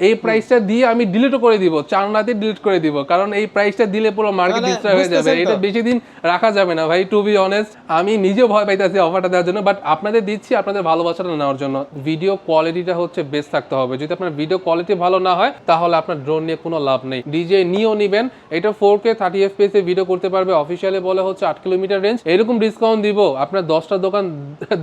এই প্রাইসটা দিয়ে আমি ডিলিটও করে দিব চার রাতে ডিলিট করে দিব কারণ এই প্রাইসটা দিলে পুরো মার্কেট ডিস্ট্রয় হয়ে যাবে এটা বেশি দিন রাখা যাবে না ভাই টু বি অনেস্ট আমি নিজেও ভয় পাইতেছি অফারটা দেওয়ার জন্য বাট আপনাদের দিচ্ছি আপনাদের ভালোবাসাটা নেওয়ার জন্য। ভিডিও কোয়ালিটিটা হচ্ছে বেস্ট থাকতে হবে। যদি আপনার ভিডিও কোয়ালিটি ভালো না হয় তাহলে আপনার ড্রোন নিয়ে কোনো লাভ নেই। ডিজে নিয়েও নিবেন এটা four K thirty F A video করতে পারবে অফিসিয়ালি বলে হচ্ছে আট কিলোমিটার রেঞ্জ এরকম ডিসকাউন্ট দিব আপনার দশটা দোকান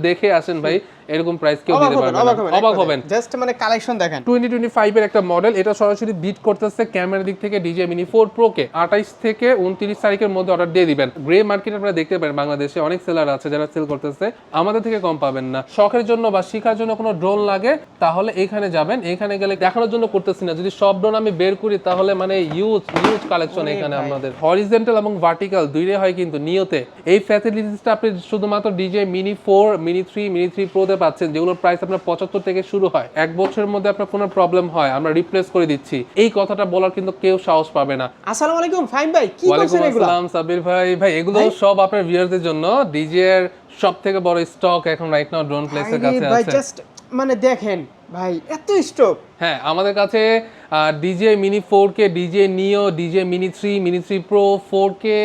দেখে আসেন ভাই এরকম প্রাইস কেউ দিতে পারবে অবাক হবেন জাস্ট মানে কালেকশন দেখেন। টোয়েন্টি টোয়েন্টি ফাইভের একটা মডেল এটা সরাসরি বিট করতেছে ক্যামেরার দিক থেকে ডিজে মিনি ফোর প্রোকে আঠাইশ থেকে উনত্রিশ তারিখের মধ্যে অর্ডার দিয়ে দিবেন। গ্রে মার্কেট আপনারা দেখতে পারেন বাংলাদেশে অনেক সেলার আছে যারা সেল করতেছে আমাদের থেকে কম পাবেন না। শখের জন্য বা শেখার জন্য কোনো ড্রোন লাগে তাহলে এখানে যাবেন। এখানে গেলে দেখানোর জন্য করতেছি না। যদি সব ড্রোন আমি বের করি তাহলে মানে ইউজ ইউজ কালেকশন এখানে আমাদের। হরিজেন্টাল এবং ভার্টিক্যাল দুইটাই হয় কিন্তু নিয়তে। এই ফ্যাসিলিটিসটা আপনি শুধুমাত্র DJI mini four mini three mini three প্রোতে পাচ্ছেন যেগুলোর প্রাইস আপনার পঁচাত্তর থেকে শুরু হয় এক বছরের মধ্যে আপনার কোনো প্রবলেম হয় আমরা রিপ্লেস করে দিচ্ছি। এই কথাটা বলার কিন্তু কেউ সাহস পাবে না। আসসালামু আলাইকুম ফাইম ভাই কি করছেন এগুলো? আসসালাম সাবির ভাই। ভাই এগুলো সব আপনার ভিউয়ারদের জন্য। ডিজে এর সব থেকে বড় স্টক এখন রাইট নাও ড্রোন প্লেসের কাছে আছে। মানে দেখেন ভাই এত স্টক হ্যাঁ আমাদের কাছে DJI mini four K DJI neo DJI mini three mini three pro four K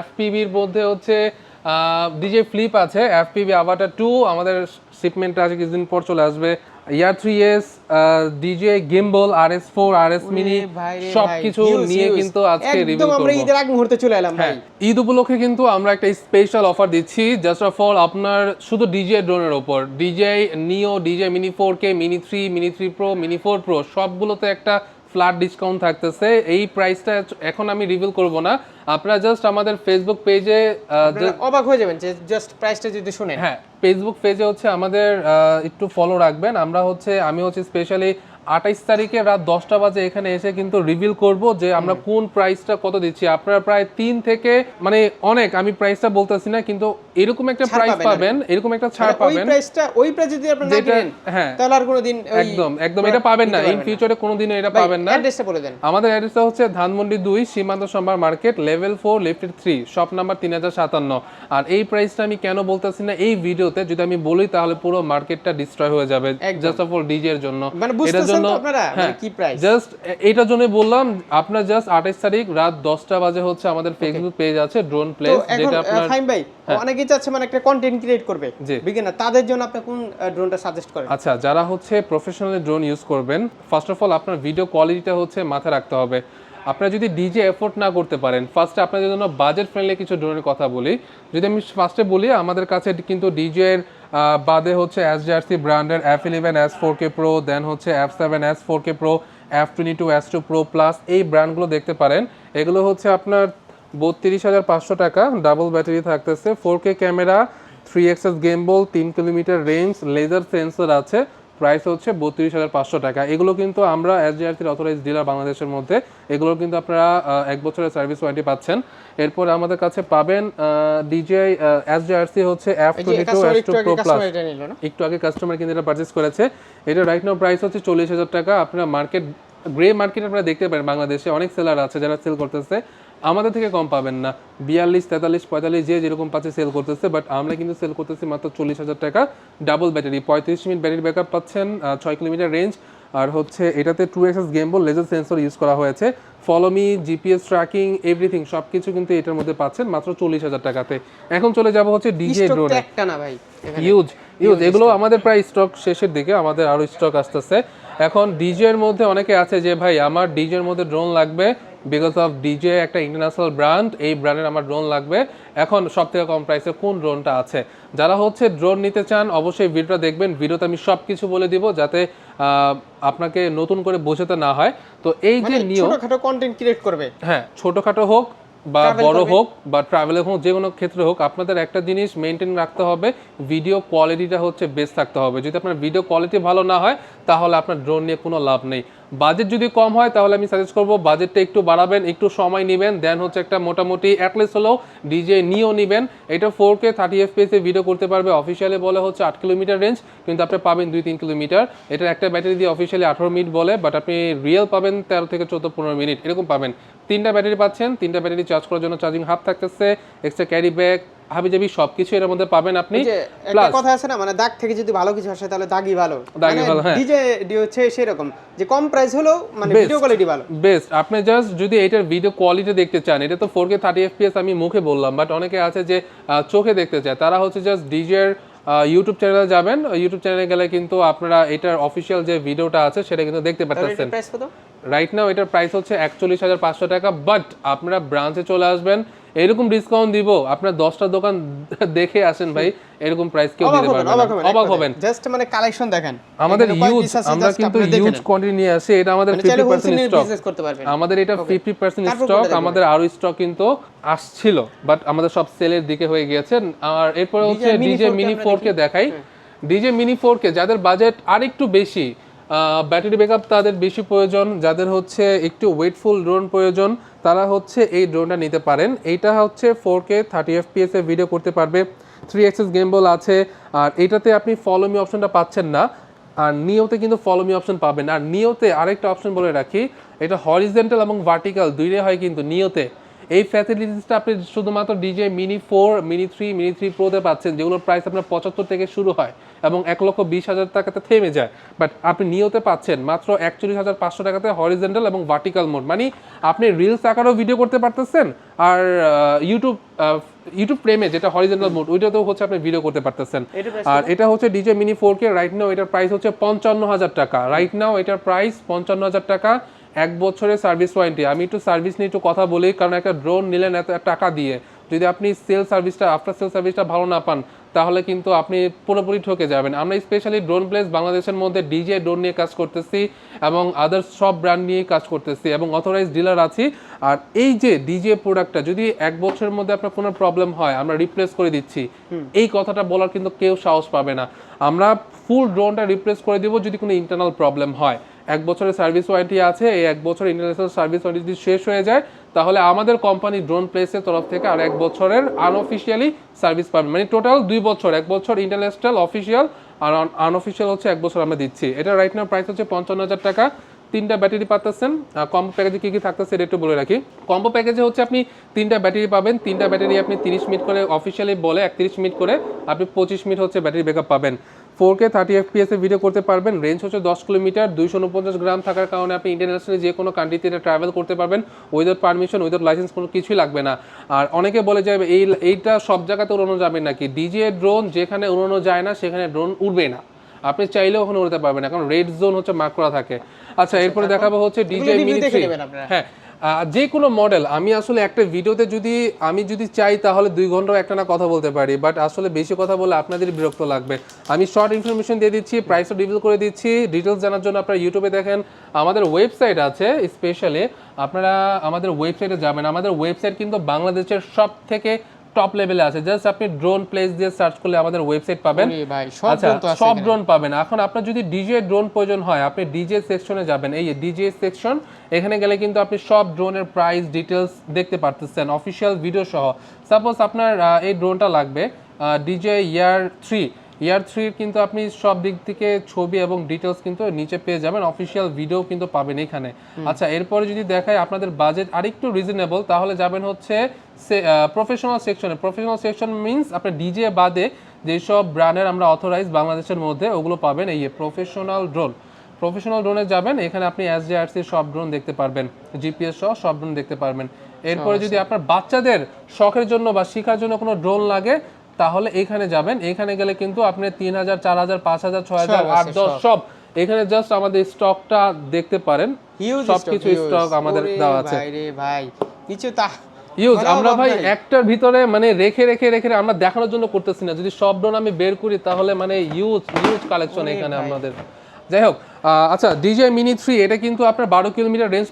এফপিবির মধ্যে হচ্ছে ডিজে ফ্লিপ আছে এফপিবি আভাটার টু আমাদের শিপমেন্টটা আছে কিছুদিন পর চলে আসবে। Air three S DJI gimbal R S four R S mini ভাই রে সব ভাই, কিছু huge, নিয়ে কিন্তু আজকে রিভিউ আমরা করব। ঈদের আগ মুহূর্তে চলে এলাম ভাই। হ্যাঁ ঈদ উপলক্ষে কিন্তু আমরা একটা স্পেশাল অফার দিচ্ছি। জাস্ট অফ অল আপনার শুধু ডিজে ড্রোনের ওপর DJI neo DJI mini four K mini three mini three pro mini four pro সবগুলোতে একটা ফ্ল্যাট ডিসকাউন্ট থাকতেছে। এই প্রাইসটা এখন আমি রিভিল করব না। আপনারা জাস্ট আমাদের ফেসবুক পেজে অবাক হয়ে যাবেন যে জাস্ট প্রাইসটা যদি শুনেন। হ্যাঁ ফেসবুক পেজে হচ্ছে আমাদের একটু ফলো রাখবেন। আমরা হচ্ছে আমি হচ্ছে স্পেশালি আঠাইশ তারিখে রাত দশটা বাজে এখানে এসে কিন্তু রিভিল করব যে আমরা কোন প্রাইসটা কত দিচ্ছি। আপনারা প্রায় তিন থেকে মানে অনেক আমি প্রাইসটা বলতেছি না কিন্তু এরকম একটা প্রাইস পাবেন এরকম একটা ছাড় মানে পাবেন। প্রাইসটা ওই প্রাইস যদি হ্যাঁ। তাহলে আর কোনোদিন একদম একদম এটা পাবেন না। ইন ফিউচারে কোনোদিনও এটা পাবেন না। অ্যাড্রেসটা বলে দেন। আমাদের অ্যাড্রেসটা হচ্ছে ধানমন্ডি দুই Shimanto Shambhar market level four lifted three shop number তিন হাজার সাতান্ন। আর এই প্রাইসটা আমি কেন বলতেছি না এই ভিডিওতে যদি আমি বলি তাহলে পুরো মার্কেটটা ডিস্ট্রয় হয়ে যাবে। জাস্ট অফ অল ডিজে এর জন্য। মানে বুঝতেছেন জন্য হ্যাঁ কি প্রাইস জাস্ট এটার জন্য বললাম আপনার জাস্ট আঠাইশ তারিখ রাত দশটা বাজে হচ্ছে আমাদের ফেসবুক পেজ আছে ড্রোন প্লেস যেটা আপনার ভাই অনেকেই চাচ্ছে মানে একটা কন্টেন্ট ক্রিয়েট করবে। বিগিনার তাদের জন্য আপনি কোন ড্রোনটা সাজেস্ট করেন? আচ্ছা যারা হচ্ছে প্রফেশনালি ড্রোন ইউজ করবেন ফার্স্ট অফ অল আপনার ভিডিও কোয়ালিটিটা হচ্ছে মাথায় রাখতে হবে। আপনারা যদি ডিজে এফোর্ট না করতে পারেন ফার্স্টে আপনাদের জন্য বাজেট ফ্রেন্ডলি কিছু ড্রোনের কথা বলি। যদি আমি ফার্স্টে বলি আমাদের কাছে কিন্তু ডিজে এর বাদে হচ্ছে এস জার্সি ব্র্যান্ডের F eleven S four K pro then হচ্ছে F seven S four K pro F twenty two S two pro plus এই ব্র্যান্ডগুলো দেখতে পারেন। এগুলো হচ্ছে আপনার বত্রিশ হাজার পাঁচশো টাকা ডাবল ব্যাটারি থাকতেছে four K camera three axis gimbal তিন কিলোমিটার রেঞ্জ লেজার সেন্সর আছে। প্রাইস হচ্ছে বত্রিশ হাজার পাঁচশো টাকা। এগুলো কিন্তু আমরা এস জিআরসির অথরাইজ ডিলার বাংলাদেশের মধ্যে এগুলো কিন্তু আপনারা এক বছরের সার্ভিস ওয়ারেন্টি পাচ্ছেন। এরপর আমাদের কাছে পাবেন ডিজিআই এস জিআরসি হচ্ছে F twenty two S two একটু আগে প্রো প্লাস একটু আগে কাস্টমার কিন্তু এটা পারচেস করেছে। এটা রাইট নাও প্রাইস হচ্ছে চল্লিশ হাজার টাকা। আপনারা মার্কেট গ্রে মার্কেট আপনারা দেখতে পারেন বাংলাদেশে। অনেক সেলার আছে যারা সেল করতেছে। আমাদের থেকে কম পাবেন না। বিয়াল্লিশ তেতাল্লিশ পঁয়তাল্লিশ যে যেরকম পাচ্ছে সেল করতেছে বাট আমরা কিন্তু সেল করতেছি মাত্র চল্লিশ হাজার টাকা। ডাবল ব্যাটারি পঁয়ত্রিশ মিনিট ব্যাটারি ব্যাকআপ পাচ্ছেন ছয় কিলোমিটার রেঞ্জ আর হচ্ছে এটাতে two axis gimbal laser sensor use করা হয়েছে। ফলোমি জিপিএস ট্র্যাকিং এভরিথিং সব কিছু কিন্তু এটার মধ্যে পাচ্ছেন মাত্র চল্লিশ হাজার টাকাতে। এখন চলে যাব হচ্ছে ডিজে ড্রোনে একটা না ভাই এখানে। ইউজ ইউজ এগুলো আমাদের প্রায় স্টক শেষের দিকে আমাদের আরও স্টক আসতেছে। এখন ডিজে এর মধ্যে অনেকে আছে যে ভাই আমার ডিজে এর মধ্যে ড্রোন লাগবে বিকজ অফ ডিজে একটা ইন্টারন্যাশনাল ব্র্যান্ড এই ব্র্যান্ডের আমার ড্রোন লাগবে। এখন সব থেকে কম প্রাইসে কোন ড্রোনটা আছে? যারা হচ্ছে ড্রোন নিতে চান অবশ্যই ভিডিওটা দেখবেন। ভিডিওতে আমি সব কিছু বলে দিব যাতে আহ, আপনাকে নতুন করে বোঝাতে না হয়। তো এই যে মানে নিয়ম ছোটখাটো কন্টেন্ট ক্রিয়েট করবে? হ্যাঁ ছোটখাটো হোক বা বড় হোক বা ট্রাভেলে হোক যে কোনো ক্ষেত্রে হোক আপনাদের একটা জিনিস মেনটেন রাখতে হবে ভিডিও কোয়ালিটিটা হচ্ছে বেস্ট থাকতে হবে। যদি আপনার ভিডিও কোয়ালিটি ভালো না হয় তাহলে আপনার ড্রোন নিয়ে কোনো লাভ নেই। বাজেট যদি কম হয় তাহলে আমি সাজেস্ট করব বাজেটটা একটু বাড়াবেন একটু সময় নেবেন দেন হচ্ছে একটা মোটামুটি অ্যাটলিস্ট হলেও ডিজে নিয়েও নেবেন। এটা four K thirty FPS video করতে পারবে অফিসিয়ালি বলে হচ্ছে আট কিলোমিটার রেঞ্জ কিন্তু আপনি পাবেন দুই তিন কিলোমিটার। এটার একটা ব্যাটারি দিয়ে অফিসিয়ালি আঠারো মিনিট বলে বাট আপনি রিয়েল পাবেন তেরো থেকে চোদ্দ পনেরো মিনিট এরকম পাবেন। তিনটা ব্যাটারি পাচ্ছেন তিনটা ব্যাটারি চার্জ করার জন্য চার্জিং হাব থাকতেছে এক্সট্রা ক্যারি ব্যাগ হাবিজাবি সবকিছু এর মধ্যে পাবেন আপনি। একটা কথা আছে না মানে দাগ থেকে যদি ভালো কিছু আসে তাহলে দাগই ভালো। দাগই ভালো, হ্যাঁ। ডিজে ডি হচ্ছে সেরকম যে কম প্রাইস হলো মানে ভিডিও কোয়ালিটি ভালো। বেস্ট আপনি জাস্ট যদি এটার ভিডিও কোয়ালিটি দেখতে চান এটা তো ফোর কে থার্টি এফপিএস আমি মুখে বললাম বাট অনেকে আছে যে চোখে দেখতে চায় তারা হচ্ছে জাস্ট ডিজের ইউটিউব চ্যানেলে যাবেন। ইউটিউব চ্যানেলে গেলে কিন্তু আপনারা এটার অফিসিয়াল যে ভিডিওটা আছে সেটা কিন্তু দেখতে কত? রাইট নাও এটার প্রাইস হচ্ছে একচল্লিশ হাজার পাঁচশো টাকা বাট আপনারা ব্রাঞ্চে চলে আসবেন। এরকম ডিসকাউন্ট দিব। আপনার দশটা দোকান দেখে আসেন ভাই এরকম প্রাইস কেউ দিতে পারবে না। অবাক হবেন। জাস্ট মানে কালেকশন দেখেন। আমাদের ইউজ আমরা কিন্তু ইউজ। কোয়ান্টিটি নিয়ে আসি এটা আমাদের মানে ফিফটি চাইলে পার্সেন্ট হোলসেল স্টক আমাদের এটা ফিফটি পার্সেন্ট তারপর স্টক আমাদের আরও স্টক কিন্তু আসছিল বাট আমাদের সব সেলের দিকে হয়ে গিয়েছে। আর এরপরে হচ্ছে ডিজে মিনি আমরা ফোর কে দেখাই। ডিজে মিনি ফোর কে যাদের বাজেট আরেকটু বেশি ব্যাটারি ব্যাকআপ তাদের বেশি প্রয়োজন যাদের হচ্ছে একটু ওয়েটফুল ড্রোন প্রয়োজন তারা হচ্ছে এই ড্রোনটা নিতে পারেন। এইটা হচ্ছে ফোর কে থার্টি এফপিএস এ ভিডিও করতে পারবে। থ্রি এক্সেস গেমবল আছে। আর এটাতে আপনি ফলোমি অপশনটা পাচ্ছেন না। আর নিওতে কিন্তু ফলোমি অপশন পাবেন। আর নিওতে আরেকটা অপশন বলে রাখি। এটা হরিজেন্টাল এবং ভার্টিক্যাল দুইটাই হয় কিন্তু নিওতে এই ফ্যাসিলিটিসটা আপনি শুধুমাত্র DJI mini four mini three mini three প্রোতে পাচ্ছেন যেগুলোর প্রাইস আপনার পঁচাত্তর থেকে শুরু হয় এবং এক লক্ষ বিশ হাজার টাকাতে থেমে যায়। বাট আপনি নিওতে পাচ্ছেন মাত্র একচল্লিশ হাজার পাঁচশো টাকাতে হরিজেন্টাল এবং ভার্টিক্যাল মোড মানে আপনি রিলস আকারেও ভিডিও করতে পারতেছেন আর ইউটিউব ইউটিউব প্রেমে যেটা হরিজেন্টাল মোড ওইটাতেও হচ্ছে আপনি ভিডিও করতে পারতেছেন। আর এটা হচ্ছে DJI mini four K right now এটার প্রাইস হচ্ছে পঞ্চান্ন হাজার টাকা। রাইট নাও এটার প্রাইস পঞ্চান্ন হাজার টাকা। এক বছরের সার্ভিস ওয়ারেন্টি আমি একটু সার্ভিস নিয়ে একটু কথা বলি কারণ একটা ড্রোন নিলেন এত টাকা দিয়ে। যদি আপনি সেল সার্ভিসটা আফটার সেল সার্ভিসটা ভালো না পান তাহলে কিন্তু আপনি পুরোপুরি ঠকে যাবেন। আমরা স্পেশালি ড্রোন প্লেস বাংলাদেশের মধ্যে ডিজে ড্রোন নিয়ে কাজ করতেছি এবং আদার্স সব ব্র্যান্ড নিয়ে কাজ করতেছি এবং অথরাইজ ডিলার আছি। আর এই যে ডিজে প্রোডাক্টটা যদি এক বছরের মধ্যে আপনার কোনো প্রবলেম হয় আমরা রিপ্লেস করে দিচ্ছি। এই কথাটা বলার কিন্তু কেউ সাহস পাবে না। আমরা ফুল ড্রোনটা রিপ্লেস করে দিব যদি কোনো ইন্টারনাল প্রবলেম হয়। এক বছরের সার্ভিস ওয়ারেন্টি আছে, এই এক বছর ইন্টারন্যাশনাল সার্ভিস ওয়ারেন্টি যদি শেষ হয়ে যায়, তাহলে আমাদের কোম্পানি ড্রোন প্লেসের তরফ থেকে আর এক বছরের আনঅফিসিয়ালি সার্ভিস পাবেন মানে টোটাল দুই বছর, এক বছর ইন্টারন্যাশনাল অফিসিয়াল আর আনঅফিসিয়াল হচ্ছে এক বছর আমরা দিচ্ছি। এটা রাইট নাও প্রাইস হচ্ছে পঞ্চান্ন হাজার টাকা। তিনটা ব্যাটারি পাচ্ছেন কম্বো প্যাকেজে কী কী থাকতেছে এটা একটু বলে রাখি। কম্বো প্যাকেজে হচ্ছে আপনি তিনটা ব্যাটারি পাবেন। তিনটা ব্যাটারি আপনি তিরিশ মিনিট করে অফিসিয়ালি বলে একত্রিশ মিনিট করে আপনি পঁচিশ মিনিট হচ্ছে ব্যাটারি ব্যাকআপ পাবেন। Four K thirty FPS video করতে পারবেন। রেঞ্জ হচ্ছে দশ কিলোমিটার দুইশো উনপঞ্চাশ গ্রাম থাকার কারণে আপনি ইন্টারন্যাশনালি যে কোনো কান্ট্রিতে এটা ট্রাভেল করতে পারবেন। উইদাউট পারমিশন উইদাউট লাইসেন্স কোনো কিছুই লাগবে না। আর অনেকে বলে যে এই এইটা সব জায়গাতে উড়ানো যাবে নাকি? ডিজে ড্রোন যেখানে উড়ানো যায় না সেখানে ড্রোন উড়বে না। আপনি চাইলেও ওখানে উড়তে পারবেন না কারণ রেড জোন হচ্ছে মার্ক করা থাকে। আচ্ছা এরপরে দেখাবো হচ্ছে ডিজে মিনি। হ্যাঁ যে কোনো মডেল আমি আসলে একটা ভিডিওতে যদি, আমি যদি চাই তাহলে দুই ঘন্টাও একটা না কথা বলতে পারি বাট আসলে বেশি কথা বলে আপনাদের বিরক্ত লাগবে। আমি শর্ট ইনফরমেশন দিয়ে দিচ্ছি প্রাইসও রিভিল করে দিচ্ছি ডিটেলস জানার জন্য আপনারা ইউটিউবে দেখেন। আমাদের ওয়েবসাইট আছে স্পেশালি আপনারা আমাদের ওয়েবসাইটে যাবেন। আমাদের ওয়েবসাইট কিন্তু বাংলাদেশের সব থেকে টপ লেভেলে আছে। জাস্ট আপনি ড্রোন প্লেস দিয়ে সার্চ করলে আমাদের ওয়েবসাইট পাবেন। সব আচ্ছা ড্রোন পাবেন। এখন আপনার যদি ডিজে ড্রোন প্রয়োজন হয় আপনি ডিজে সেকশনে যাবেন। এই ডিজে সেকশন এখানে গেলে কিন্তু আপনি সব ড্রোনের প্রাইস ডিটেলস দেখতে পারতেছেন অফিসিয়াল ভিডিও সহ। সাপোজ আপনার এই ড্রোনটা লাগবে ডিজে ইয়ার থ্রি ইয়ার থ্রির কিন্তু আপনি সব দিক থেকে ছবি এবং ডিটেলস কিন্তু নিচে পেয়ে যাবেন। অফিসিয়াল ভিডিও কিন্তু পাবেন এখানে। আচ্ছা এরপরে যদি দেখায় আপনাদের বাজেট আরেকটু রিজনেবল তাহলে যাবেন হচ্ছে প্রফেশনাল সেকশনে প্রফেশনাল সেকশন মিন্স আপনার ডিজে বাদে যেসব ব্র্যান্ডের আমরা অথরাইজ বাংলাদেশের মধ্যে ওগুলো পাবেন এই প্রফেশনাল ড্রোন প্রফেশনাল ড্রোনে যাবেন এখানে আপনি এসডিআরসি সব ড্রোন দেখতে পারবেন। জিপিএস সহ সব ড্রোন দেখতে পারবেন। এরপরে যদি আপনার বাচ্চাদের শখের জন্য বা শেখার জন্য কোনো ড্রোন লাগে তাহলে এখানে যাবেন। এখানে গেলে কিন্তু আপনি তিন হাজার চার হাজার পাঁচ হাজার ছয় হাজার আট দশ সব। এখানে জাস্ট আমাদের স্টকটা দেখতে পারেন। সবকিছু স্টক আমাদের দেওয়া আছে। ভাই। কিছু তা ইউজ আমরা ভাই। একটার ভিতরে মানে রেখে রেখে রেখে আমরা দেখানোর জন্য করতেছি না যদি সব ড্রোন আমি বের করি তাহলে মানে ইউজ ইউজ কালেকশন এখানে। আমাদের যাই হোক আহ, আচ্ছা ডিজে মিনি থ্রি এটা কিন্তু আপনার বারো কিলোমিটার রেঞ্জ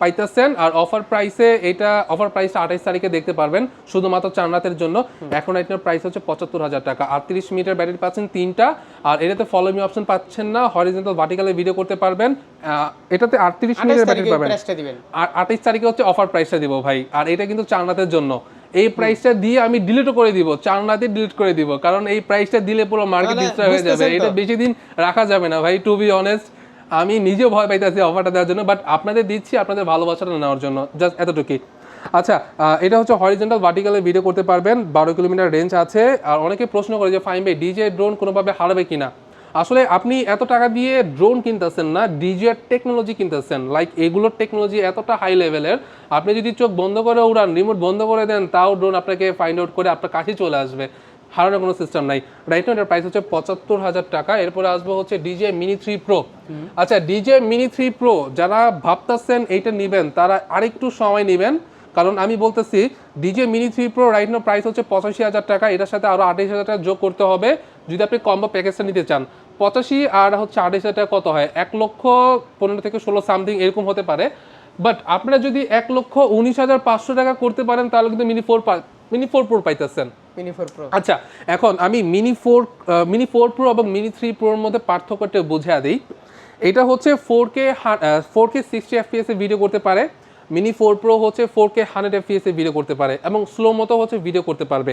পাইতেছেন আর অফার প্রাইসে এটা অফার প্রাইসটা আঠাইশ তারিখে দেখতে পারবেন শুধুমাত্র চার রাতের জন্য। এখন এটার প্রাইস হচ্ছে পঁচাত্তর হাজার টাকা। আটত্রিশ মিটার ব্যাটারি পাচ্ছেন তিনটা। আর এটাতে ফলো মি অপশন পাচ্ছেন না হরিজেন্টাল ভার্টিক্যালে ভিডিও করতে পারবেন। এটাতে আটত্রিশ মিনিটের ব্যাটারি পাবেন। আর আঠাইশ তারিখে হচ্ছে অফার প্রাইসটা দিব ভাই। আর এটা কিন্তু চার রাতের জন্য। এই প্রাইসটা দিয়ে আমি ডিলিটও করে দিব। চার রাতে ডিলিট করে দিব। কারণ এই প্রাইসটা দিলে পুরো মার্কেট ডিস্ট্রয় হয়ে যাবে। এটা বেশি দিন রাখা যাবে না ভাই টু বি অনেস্ট আমি নিজেও ভয় পাইতেছি অফারটা দেওয়ার জন্য বাট আপনাদের দিচ্ছি, আপনাদের ভালোবাসাটা নেওয়ার জন্য জাস্ট এতটুকুই। আচ্ছা এটা হচ্ছে হরিজেন্টাল ভার্টিক্যালে ভিডিও করতে পারবেন, বারো কিলোমিটার রেঞ্জ আছে, আর অনেকে প্রশ্ন করে যে ফাইন ভাই ডিজে ড্রোন কোনোভাবে হারাবে কিনা? আসলে আপনি এত টাকা দিয়ে ড্রোন কিনতেছেন না ডিজে টেকনোলজি কিনতেছেন লাইক এগুলোর টেকনোলজি এতটা হাই লেভেলের আপনি যদি চোখ বন্ধ করে উড়ান রিমোট বন্ধ করে দেন, তাও ড্রোন আপনাকে ফাইন্ড আউট করে আপনার কাছে চলে আসবে। হারানোর কোনো সিস্টেম নাই। রাইট এটার প্রাইস হচ্ছে পঁচাত্তর হাজার টাকা। এরপরে আসব হচ্ছে ডিজে মিনি থ্রি প্রো আচ্ছা ডিজে মিনি থ্রি প্রো যারা ভাবতেছেন এইটা নেবেন তারা আরেকটু সময় নেবেন। কারণ আমি বলতেছি DJI mini three pro right now price হচ্ছে পঁচাশি হাজার টাকা। এটার সাথে আরও আঠাশ হাজার টাকা যোগ করতে হবে। যদি আপনি কম্বো প্যাকেজটা নিতে চান পঁচাশি আর হচ্ছে আঠাশ হাজার টাকা কত হয়? এক লক্ষ পনেরো থেকে ষোলো সামথিং এরকম হতে পারে। বাট আপনারা যদি এক লক্ষ উনিশ হাজার পাঁচশো টাকা করতে পারেন তাহলে কিন্তু mini four mini four pro পাইতেছেন। মিনি ফোর প্রো আচ্ছা এখন আমি mini four mini four pro এবং মিনি থ্রি প্রোর মধ্যে পার্থক্যটা বুঝিয়ে দিই। এটা হচ্ছে four K four K sixty FPS এ ভিডিও করতে পারে। মিনি ফোর প্রো হচ্ছে ফোর কে হান্ড্রেড এফপিএস এ ভিডিও করতে পারে এবং স্লো মতো হচ্ছে ভিডিও করতে পারবে।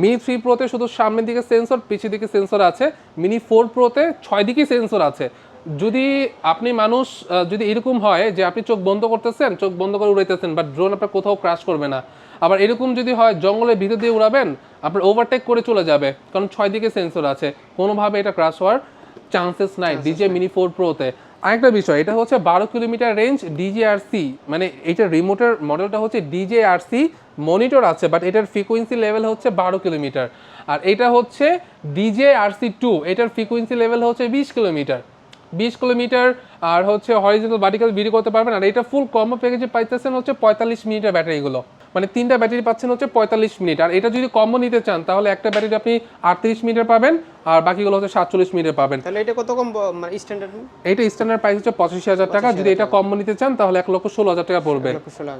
মিনি থ্রি প্রোতে শুধু সামনের দিকে সেন্সর পিছের দিকে সেন্সর আছে। মিনি ফোর প্রোতে ছয় দিকে সেন্সর আছে। যদি আপনি মানুষ যদি এরকম হয় যে আপনি চোখ বন্ধ করতেছেন চোখ বন্ধ করে উড়াইতেছেন বাট ড্রোন আপনার কোথাও ক্রাশ করবে না। আবার এরকম যদি হয় জঙ্গলের ভিতর দিয়ে উড়াবেন আপনার ওভারটেক করে চলে যাবে। কারণ ছয় দিকে সেন্সর আছে। কোনোভাবে এটা ক্রাশ হওয়ার চান্সেস নাই ডিজে মিনি ফোর প্রোতে আরেকটা বিষয় এটা হচ্ছে বারো kilometre range DJI R C মানে এটা রিমোটের মডেলটা হচ্ছে ডিজে আর সি মনিটর আছে বাট এটার ফ্রিকোয়েন্সি লেভেল হচ্ছে বারো কিলোমিটার। আর এটা হচ্ছে ডিজে আর সি টু এটার ফ্রিকোয়েন্সি লেভেল হচ্ছে বিশ কিলোমিটার। বিশ কিলোমিটার আর হচ্ছে হরিজেন্টাল ভার্টিক্যাল ভিডিও করতে পারবেন আর এটা ফুল কম্বো প্যাকেজে পাইতেছেন হচ্ছে পঁয়তাল্লিশ মিনিটের ব্যাটারিগুলো মানে তিনটা ব্যাটারি পাচ্ছেন হচ্ছে পঁয়তাল্লিশ মিনিট। আর এটা যদি কম্বো নিতে চান তাহলে একটা ব্যাটারি আপনি আটত্রিশ মিনিটের পাবেন আর বাকিগুলো হচ্ছে সাতচল্লিশ মিনিটের পাবেন। তাহলে এটা কত কম মানে স্ট্যান্ডার্ড এটা স্ট্যান্ডার্ড প্রাইস হচ্ছে পঁচাশি হাজার টাকা। যদি এটা কম্বো নিতে চান তাহলে এক লক্ষ ষোলো হাজার টাকা পড়বে।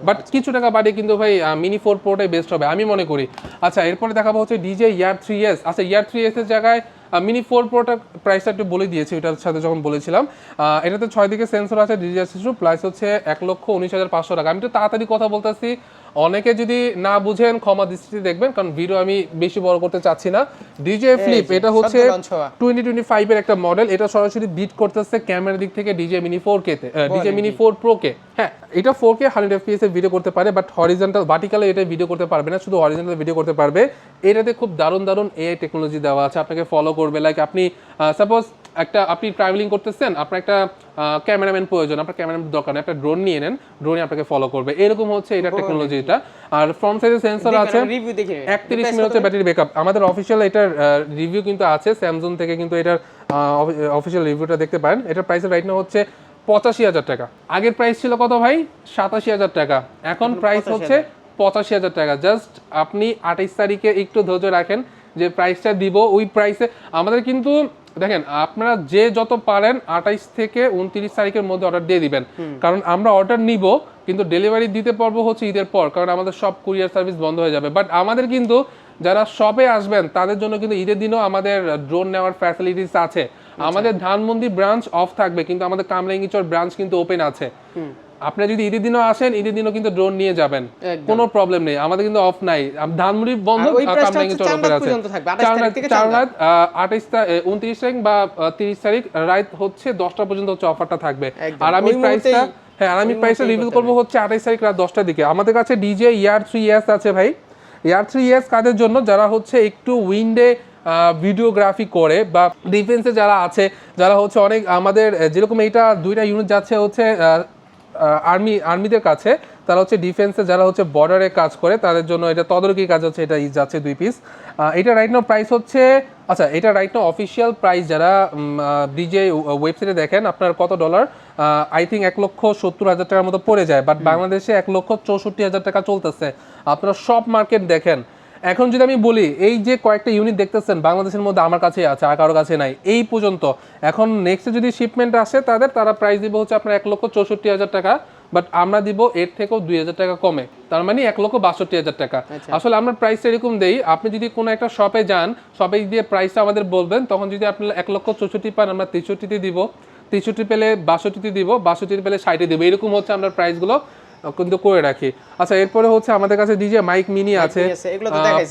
বাট কিছু টাকা বাড়ে কিন্তু ভাই মিনি ফোর প্রোটাই বেস্ট হবে আমি মনে করি। আচ্ছা এরপরে দেখাবো হচ্ছে ডিজে ইয়ার থ্রি এস আচ্ছা ইয়ার থ্রি এস এর জায়গায় মিনি ফোর প্রোটার প্রাইসটা একটু বলে দিয়েছি এটার সাথে যখন বলেছিলাম। আহ, এটাতে ছয় দিকে সেন্সর আছে ডিজে শিশু প্রাইস হচ্ছে এক লক্ষ উনিশ হাজার পাঁচশো টাকা। আমি একটু তাড়াতাড়ি কথা বলতেছি অনেকে যদি না বুঝেন ক্ষমা দৃষ্টিতে দেখবেন কারণ ভিডিও আমি বেশি বড় করতে চাচ্ছি না। ডিজে ফ্লিপ এটা হচ্ছে টোয়েন্টি টোয়েন্টি ফাইভের একটা মডেল এটা সরাসরি বিট করতেছে ক্যামেরার দিক থেকে DJI mini four K DJI mini four pro কে হ্যাঁ এটা ফোর কে হান্ড্রেড এফপিএস এ ভিডিও করতে পারে বাট হরিজেন্টাল ভার্টিক্যালে এটা ভিডিও করতে পারবে না শুধু হরিজেন্টাল ভিডিও করতে পারবে। এটাতে খুব দারুণ দারুণ এআই টেকনোলজি দেওয়া আছে আপনাকে ফলো করবে। লাইক আপনি সাপোজ একটা আপনি ট্রাভেলিং করতেছেন আপনার একটা ক্যামেরাম্যান প্রয়োজন আপনার ক্যামেরাম্যান দরকার একটা ড্রোন নিয়ে নেন ড্রোনে আপনাকে ফলো করবে। এরকম হচ্ছে এটা টেকনোলজিটা আর ফ্রন্ট সাইডে সেন্সর আছে রিভিউ দেখে নিন। একত্রিশ মিনিট হচ্ছে ব্যাটারি ব্যাকআপ আমাদের অফিসিয়াল এটার রিভিউ কিন্তু আছে স্যামসুং থেকে কিন্তু এটার অফিসিয়াল রিভিউটা দেখতে পারেন। এটার প্রাইস রাইট না হচ্ছে পঁচাশি হাজার টাকা। আগের প্রাইস ছিল কত ভাই? সাতাশি হাজার টাকা। এখন প্রাইস হচ্ছে পঁচাশি হাজার। টাকা। জাস্ট আপনি আঠাইশ তারিখে একটু ধৈর্য রাখেন যে প্রাইসটা দিব। ওই প্রাইসে আমাদের কিন্তু দেখেন আপনারা যে যত পারেন আঠাইশ থেকে উনত্রিশ তারিখের মধ্যে অর্ডার দিয়ে দিবেন। কারণ আমরা অর্ডার নিব কিন্তু ডেলিভারি দিতে পারব হচ্ছে ঈদের পর কারণ আমাদের সব কুরিয়ার সার্ভিস বন্ধ হয়ে যাবে। বাট আমাদের কিন্তু যারা শপে আসবেন তাদের জন্য কিন্তু ঈদের দিনও আমাদের ড্রোন নেওয়ার ফ্যাসিলিটিস আছে। আমাদের ধানমন্ডি ব্রাঞ্চ অফ থাকবে কিন্তু আমাদের কামরাঙ্গিচর ব্রাঞ্চ কিন্তু ওপেন আছে। আপনি যদি ঈদের দিনও আসেন ঈদের দিনও কিন্তু ড্রোন নিয়ে যাবেন। কোনো প্রবলেম নেই। আমাদের কিন্তু অফ নাই ধানমুড়ি বন্ধ চার আছে। পর্যন্ত থাকবে, 28 চার রাত আঠাইশ উনত্রিশ তারিখ বা তিরিশ তারিখ রাত হচ্ছে দশটা পর্যন্ত হচ্ছে অফারটা থাকবে। আর আমি প্রাইসটা হ্যাঁ আর আমি প্রাইসটা রিভিল করব হচ্ছে আঠাইশ তারিখ রাত দশটার দিকে। আমাদের কাছে ডিজে ইয়ার থ্রি এস আছে ভাই। ইয়ার থ্রি এস কাদের জন্য? যারা হচ্ছে একটু উইন্ডে ভিডিওগ্রাফি করে বা ডিফেন্সে যারা আছে যারা হচ্ছে অনেক আমাদের যেরকম এইটা দুইটা ইউনিট যাচ্ছে হচ্ছে আর্মি আর্মিদের কাছে। তারা হচ্ছে ডিফেন্সে যারা হচ্ছে বর্ডারে কাজ করে তাদের জন্য এটা তদারকি কাজ হচ্ছে এটা যাচ্ছে দুই পিস এটা রাইট নাও প্রাইস হচ্ছে আচ্ছা এটা রাইট নাও অফিসিয়াল প্রাইস যারা ডিজে ওয়েবসাইটে দেখেন আপনার কত ডলার আই থিঙ্ক এক লক্ষ সত্তর হাজার টাকার মতো পড়ে যায় বাট বাংলাদেশে এক লক্ষ চৌষট্টি হাজার টাকা চলতেছে। আপনারা সব মার্কেট দেখেন এখন যদি আমি বলি এই যে কয়েকটা ইউনিট দেখতেছেন বাংলাদেশের মধ্যে আমার কাছে আছে আর কারও কাছে নাই এই পর্যন্ত। এখন নেক্সট যদি শিপমেন্ট আসে তাদের তারা প্রাইস দিব হচ্ছে আপনার এক লক্ষ চৌষট্টি হাজার টাকা বাট আমরা দিব এর থেকেও দুই হাজার টাকা কমে তার মানে এক লক্ষ বাষট্টি হাজার টাকা। আসলে আমরা প্রাইসটা এরকম দেই আপনি যদি কোনো একটা শপে যান শপে দিয়ে প্রাইসটা আমাদের বলবেন তখন যদি আপনি এক লক্ষ চৌষট্টি পান আমরা তেষট্টিতে দিব তেষট্টি পেলে বাষট্টিতে দিব বাষট্টি পেলে ষাটে দিব এরকম হচ্ছে আমরা প্রাইসগুলো কিন্তু করে রাখি। আচ্ছা এরপরে হচ্ছে আমাদের কাছে ডিজে মাইক মিনি আছে।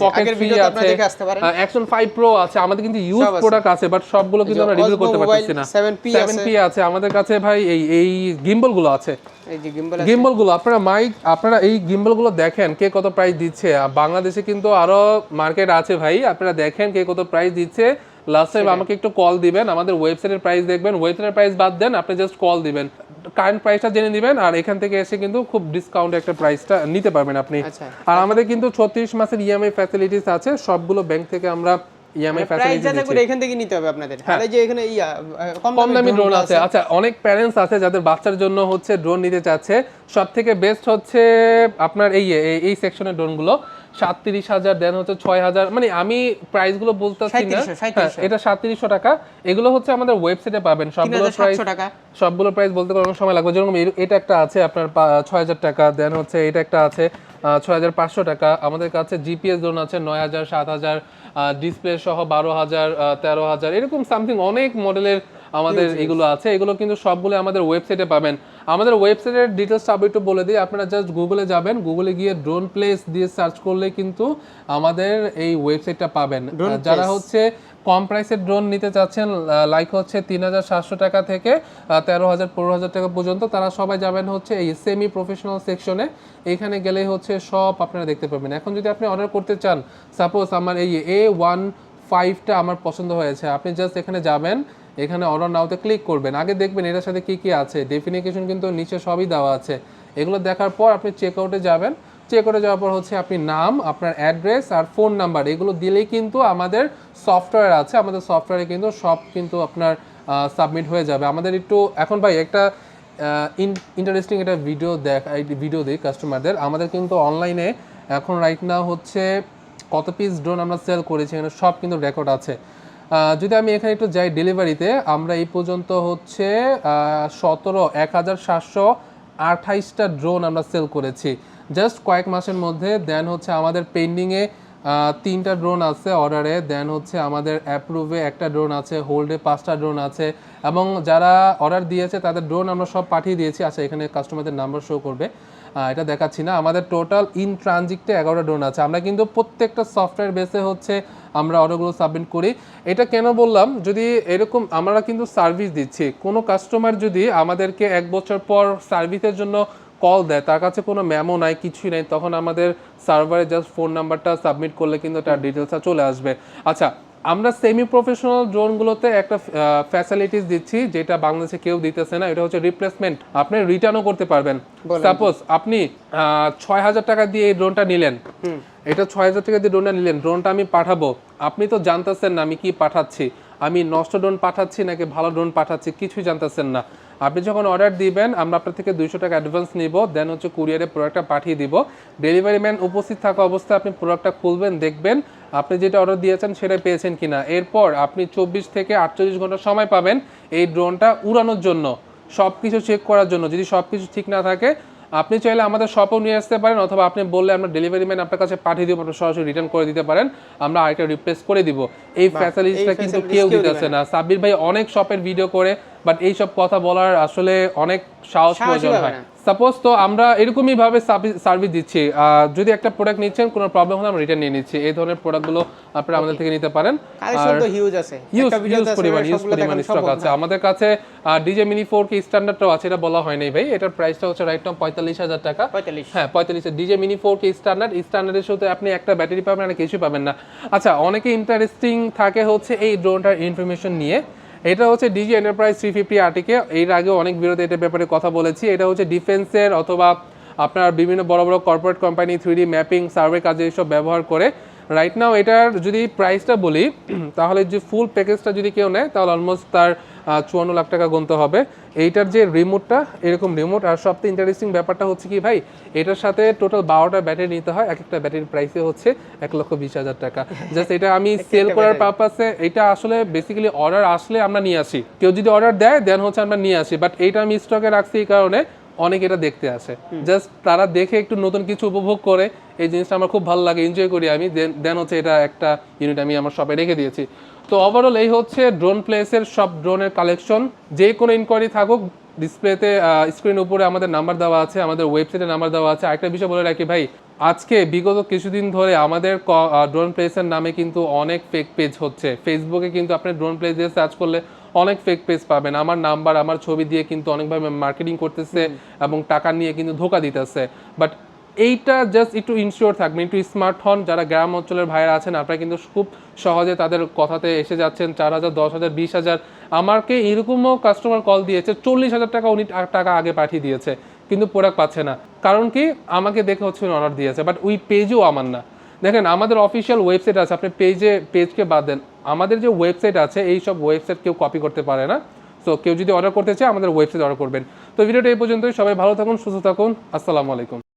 পকেট ফ্রি আছে। অ্যাকশন 5 প্রো আছে আমাদের কিন্তু ইউজ প্রোডাক্ট আছে। বাট সবগুলো কিন্তু আমরা রিভিউ করতে পারতেছি না। 7P 7P আছে। আমাদের কাছে ভাই এই এই গিম্বলগুলো আছে। এই যে গিম্বল গিম্বলগুলো আপনারা মাইক আপনারা এই গিম্বলগুলো দেখেন কে কত প্রাইস দিচ্ছে আর বাংলাদেশে কিন্তু আরও মার্কেট আছে ভাই আপনারা দেখেন কে কত প্রাইস দিচ্ছে। লাস্ট টাইম আমাকে একটু কল দিবেন আমাদের ওয়েবসাইটের প্রাইস দেখবেন ওয়েবসাইটের প্রাইস বাদ দেন আপনি জাস্ট কল দিবেন। কারেন্ট প্রাইসটা জেনে দিবেন আর এখান থেকে এসে কিন্তু খুব ডিসকাউন্ট একটা প্রাইসটা নিতে পারবেন আপনি। আচ্ছা। আর আমাদের কিন্তু ছত্রিশ মাসের ইএমআই ফ্যাসিলিটিস আছে সবগুলো ব্যাংক থেকে আমরা ইএমআই ফ্যাসিলিটি করে এখান থেকে নিতে হবে আপনাদের। হ্যাঁ। আর এই যে এখানে কম দামি ড্রোন আছে। আচ্ছা অনেক প্যারেন্টস আছে যাদের বাচ্চার জন্য হচ্ছে ড্রোন নিতে চাচ্ছে। সব থেকে বেস্ট হচ্ছে আপনার এই- এই সেকশনের ড্রোনগুলো সাতত্রিশ হাজার দেন হচ্ছে ছয় হাজার মানে আমি প্রাইসগুলো বলতেছি না। 3700, হ্যাঁ, এটা সাতত্রিশশো টাকা। এগুলো হচ্ছে আমাদের ওয়েবসাইটে পাবেন। সবগুলো প্রাইস সবগুলো প্রাইস বলতে গেলে অনেক সময় লাগবে। যেরকম এটা একটা আছে আপনার ছয় হাজার টাকা দেন হচ্ছে এটা একটা আছে ছয় হাজার পাঁচশো টাকা। আমাদের কাছে জিপিএস ড্রোন আছে নয় হাজার সাত হাজার ডিসপ্লে সহ বারো হাজার তেরো হাজার এরকম সামথিং অনেক মডেলের আমাদের এগুলো আছে। এগুলো কিন্তু সবগুলো আমাদের ওয়েবসাইটে পাবেন। আমাদের ওয়েবসাইটের ডিটেলস সব একটু বলে দিই। আপনারা জাস্ট গুগলে যাবেন। গুগলে গিয়ে ড্রোন প্লেস দিয়ে সার্চ করলে কিন্তু আমাদের এই ওয়েবসাইটটা পাবেন। যারা হচ্ছে কম প্রাইসের ড্রোন নিতে চাচ্ছেন লাইক হচ্ছে তিন হাজার সাতশো টাকা থেকে তেরো হাজার পনেরো হাজার টাকা পর্যন্ত তারা সবাই যাবেন হচ্ছে এই সেমি প্রফেশনাল সেকশনে এখানে গেলে হচ্ছে সব আপনারা দেখতে পাবেন এখন যদি আপনি অর্ডার করতে চান সাপোজ আমার এই এ ওয়ান ফাইভটা আমার পছন্দ হয়েছে। আপনি জাস্ট এখানে যাবেন এখানে অর্ডার নাওতে ক্লিক করবেন। আগে দেখবেন এটার সাথে কি কি আছে। ডেফিনিকেশন কিন্তু নিচে সবই দেওয়া আছে। এগুলো দেখার পর আপনি চেক আউটে যাবেন। চেক আউটে যাওয়ার পর হচ্ছে আপনি নাম, আপনার অ্যাড্রেস আর ফোন নাম্বার এগুলো দিলেই কিন্তু আমাদের সফটওয়্যার আছে। আমাদের সফটওয়্যারে কিন্তু সব কিন্তু আপনার সাবমিট হয়ে যাবে। আমাদের একটু, এখন ভাই একটা ইন্টারেস্টিং একটা ভিডিও দেখ ভিডিও দিই কাস্টমারদের আমাদের কিন্তু অনলাইনে এখন রাইট নাও হচ্ছে কত পিস ড্রোন আমরা সেল করেছি, এখানে সব কিন্তু রেকর্ড আছে। যদি আমি এখানে একটু যাই ডেলিভারিতে, আমরা এই পর্যন্ত হচ্ছে সতেরো এক হাজার সাতশো আঠাইশটা ড্রোন আমরা সেল করেছি। জাস্ট কয়েক মাসের মধ্যে, দেন হচ্ছে আমাদের পেন্ডিংয়ে তিনটা ড্রোন আছে অর্ডারে, দেন হচ্ছে আমাদের অ্যাপ্রুভে একটা ড্রোন আছে হোল্ডে পাঁচটা ড্রোন আছে, এবং যারা অর্ডার দিয়েছে তাদের ড্রোন আমরা সব পাঠিয়ে দিয়েছি। আচ্ছা এখানে কাস্টমারদের নাম্বার শো করবে। এটা দেখাচ্ছি না। আমাদের টোটাল ইন ট্রানজিটে এগারোটা ড্রোন আছে। আমরা কিন্তু প্রত্যেকটা সফটওয়্যার বেসে হচ্ছে আমরা অর্ডারগুলো সাবমিট করি। এটা কেন বললাম? যদি এরকম আমরা কিন্তু সার্ভিস দিচ্ছি। কোনো কাস্টমার যদি আমাদেরকে এক বছর পর সার্ভিসের জন্য কল দেয়, তার কাছে কোনো ম্যামও নাই, কিছুই নাই, তখন আমাদের সার্ভারে জাস্ট ফোন নাম্বারটা সাবমিট করলে কিন্তু তার ডিটেলসটা চলে আসবে। আচ্ছা আমরা সেমি প্রফেশনাল ড্রোনগুলোতে একটা ফ্যাসিলিটিস দিচ্ছি যেটা বাংলাদেশে কেউ দিতেছে না এটা হচ্ছে রিপ্লেসমেন্ট আপনি রিটার্নও করতে পারবেন। সাপোজ আপনি ছয় হাজার টাকা দিয়ে এই ড্রোনটা নিলেন। এটা ছয় হাজার টাকা দিয়ে ড্রোনটা নিলেন ড্রোনটা আমি পাঠাবো। আপনি তো জানতেছেন না আমি কি পাঠাচ্ছি। আমি নষ্ট ড্রোন পাঠাচ্ছি নাকি ভালো ড্রোন পাঠাচ্ছি কিছুই জানতেছেন না। আপনি যখন অর্ডার দিবেন, আমরা আপনার থেকে দুইশো টাকা অ্যাডভান্স নিব দেন হচ্ছে কুরিয়ারে প্রোডাক্টটা পাঠিয়ে দিব। ডেলিভারি ম্যান উপস্থিত থাকা অবস্থায় আপনি প্রোডাক্টটা খুলবেন, দেখবেন আপনি যেটা অর্ডার দিয়েছেন সেটা পেয়েছেন কিনা। এরপর আপনি চব্বিশ থেকে আটচল্লিশ ঘণ্টা সময় পাবেন এই ড্রোনটা উড়ানোর জন্য সব কিছু চেক করার জন্য। যদি সব কিছু ঠিক না থাকে আপনি চাইলে আমাদের শপও নিয়ে আসতে পারেন অথবা আপনি বললে আমরা ডেলিভারি ম্যান আপনার কাছে পাঠিয়ে দিব আপনি সরাসরি রিটার্ন করে দিতে পারেন আমরা আরেকটা রিপ্লেস করে দিব। এই ফ্যাসিলিটিসটা কিন্তু কেউ দিতেছে না। সাব্বির ভাই অনেক শপের ভিডিও করে বাট এই সব কথা বলার আসলে অনেক সাহস প্রয়োজন হয়। সাপোজ তো আমরা এরকমই ভাবে সার্ভিস দিচ্ছি। যদি একটা প্রোডাক্ট নিচ্ছেন কোনো প্রবলেম হলে আমরা রিটার্ন নিয়ে নিচ্ছি। এই ধরনের প্রোডাক্টগুলো আপনারা আমাদের থেকে নিতে পারেন। তো হিউজ আছে। ইউজ আছে পরিমাণ ইউজ পরিমাণ স্টক আছে। আমাদের কাছে ডিজে মিনি ফোর কি স্ট্যান্ডার্ডটাও আছে এটা বলা হয়নি ভাই। এটার প্রাইসটা হচ্ছে রাইট নাও পঁয়তাল্লিশ হাজার টাকা। 45 হ্যাঁ পঁয়তাল্লিশ। ডিজে মিনি ফোর কি স্ট্যান্ডার্ড স্ট্যান্ডার্ডের সাথে আপনি একটা ব্যাটারি পাবেন আর কিছু পাবেন না। আচ্ছা অনেকে ইন্টারেস্টিং থাকে হচ্ছে এই ড্রোনটার ইনফরমেশন নিয়ে। এটা হচ্ছে DJI enterprise three fifty RTK এর আগে অনেক বিরোধী এটার ব্যাপারে কথা বলেছি। এটা হচ্ছে ডিফেন্সের অথবা আপনার বিভিন্ন বড় বড় corporate company three mapping survey কাজে এসব ব্যবহার করে রাইট নাও এটার যদি প্রাইসটা বলি তাহলে যে ফুল প্যাকেজটা যদি কেউ নেয় তাহলে অলমোস্ট তার চুয়ান্ন লাখ টাকা গুনতে হবে। এইটার যে রিমোটটা এরকম রিমোট আর সবথেকে ইন্টারেস্টিং ব্যাপারটা হচ্ছে কি ভাই এটার সাথে টোটাল বারোটা ব্যাটারি নিতে হয়। এক একটা ব্যাটারির প্রাইসে হচ্ছে এক লক্ষ বিশ হাজার টাকা। জাস্ট এটা আমি সেল করার পারপাসে এটা আসলে বেসিক্যালি অর্ডার আসলে আমরা নিয়ে আসি। কেউ যদি অর্ডার দেয় দেন হচ্ছে আমরা নিয়ে আসি। বাট এইটা আমি স্টকে রাখছি এই কারণে অনেক এটা দেখতে আসে জাস্ট তারা দেখে একটু নতুন কিছু উপভোগ করে এই জিনিসটা আমার খুব ভালো লাগে এনজয় করি আমি। দেন হচ্ছে এটা একটা ইউনিট আমি আমার শপে রেখে দিয়েছি। তো ওভারঅল এই হচ্ছে ড্রোন প্লেসের সব ড্রোনের কালেকশন যে কোনো ইনকোয়ারি থাকুক ডিসপ্লেতে স্ক্রিন উপরে আমাদের নাম্বার দেওয়া আছে আমাদের ওয়েবসাইটে নাম্বার দেওয়া আছে। আরেকটা বিষয় বলে রাখি ভাই আজকে বিগত কিছুদিন ধরে আমাদের ড্রোন প্লেসের নামে কিন্তু অনেক ফেক পেজ হচ্ছে। ফেসবুকে কিন্তু আপনি ড্রোন প্লেস দিয়ে সার্চ করলে অনেক ফেক পেজ পাবেন। আমার নাম্বার আমার ছবি দিয়ে কিন্তু অনেকভাবে মার্কেটিং করতেছে এবং টাকা নিয়ে কিন্তু ধোকা দিতেছে। বাট এইটা জাস্ট একটু ইনশিওর থাকবেন একটু স্মার্ট হন। যারা গ্রাম অঞ্চলের ভাইয়েরা আছেন আপনারা কিন্তু খুব সহজে তাদের কথাতে এসে যাচ্ছেন চার হাজার দশ হাজার বিশ হাজার। আমাকে এরকমও কাস্টমার কল দিয়েছে চল্লিশ হাজার টাকা উনি টাকা আগে পাঠিয়ে দিয়েছে। কিন্তু প্রোডাক্ট পাচ্ছে না। কারণ কি? আমাকে দেখে হচ্ছে অর্ডার দিয়েছে। বাট ওই পেজও আমার না। দেখেন, আমাদের অফিসিয়াল ওয়েবসাইট আছে, আপনি পেজে পেজকে বাদ দেন। আমাদের যে ওয়েবসাইট আছে, এই সব ওয়েবসাইট কেউ কপি করতে পারে না। সো কেউ যদি অর্ডার করতে চায়, আমাদের ওয়েবসাইট অর্ডার করবেন। তো, ভিডিওটা এই পর্যন্তই। সবাই ভালো থাকুন, সুস্থ থাকুন। আসসালামু আলাইকুম।